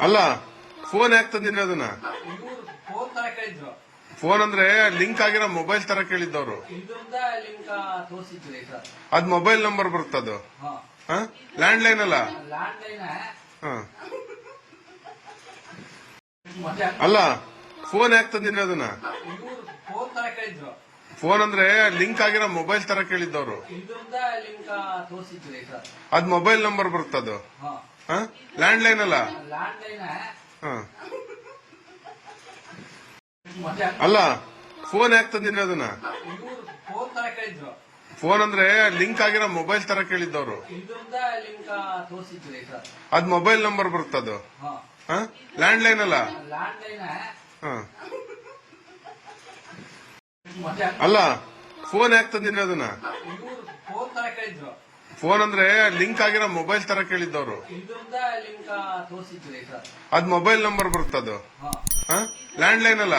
ಅಲ್ಲ ಫೋನ್ ಯಾಕೆ ತಂದಿಲ್ಲ ಅದನ್ನ? ಫೋನ್ ಅಂದ್ರೆ ಲಿಂಕ್ ಆಗಿರೋ ಮೊಬೈಲ್ ತರ ಕೇಳಿದ್ದವ್ರು. ಅದ್ ಮೊಬೈಲ್ ನಂಬರ್ ಬರುತ್ತೆ ಹಾ? ಲ್ಯಾಂಡ್ ಲೈನ್ ಅಲ್ಲ. ಅಲ್ಲ ಫೋನ್ ಯಾಕೆ ತಂದಿಲ್ಲ ಅದನ್ನ? ಫೋನ್ ಅಂದ್ರೆ ಲಿಂಕ್ ಆಗಿರೋ ಮೊಬೈಲ್ ತರ ಕೇಳಿದ್ದವ್ರು. ಅದ್ ಮೊಬೈಲ್ ನಂಬರ್ ಬರುತ್ತದು ಲ್ಯಾಂಡ್ ಲೈನ್ ಅಲ್ಲ. ಅಲ್ಲ ಫೋನ್ ಯಾಕೆ ತಂದಿಲ್ಲ ಅದನ್ನ? ಫೋನ್ ಅಂದ್ರೆ ಲಿಂಕ್ ಆಗಿರೋ ಮೊಬೈಲ್ ತರ ಕೇಳಿದ್ದವ್ರು. ಅದ್ ಮೊಬೈಲ್ ನಂಬರ್ ಬರುತ್ತೆ ಹಾ? ಲ್ಯಾಂಡ್ ಲೈನ್ ಅಲ್ಲ. ಅಲ್ಲ ಫೋನ್ ಯಾಕೆ ತಂದಿಲ್ಲ ಅದನ್ನ? ಫೋನ್ ಅಂದ್ರೆ ಲಿಂಕ್ ಆಗಿರೋ ಮೊಬೈಲ್ ತರ ಕೇಳಿದ್ದವ್ರು. ಅದ್ ಮೊಬೈಲ್ ನಂಬರ್ ಬರುತ್ತದು. ಹಾ. ಲ್ಯಾಂಡ್ ಲೈನ್ ಅಲ್ಲ.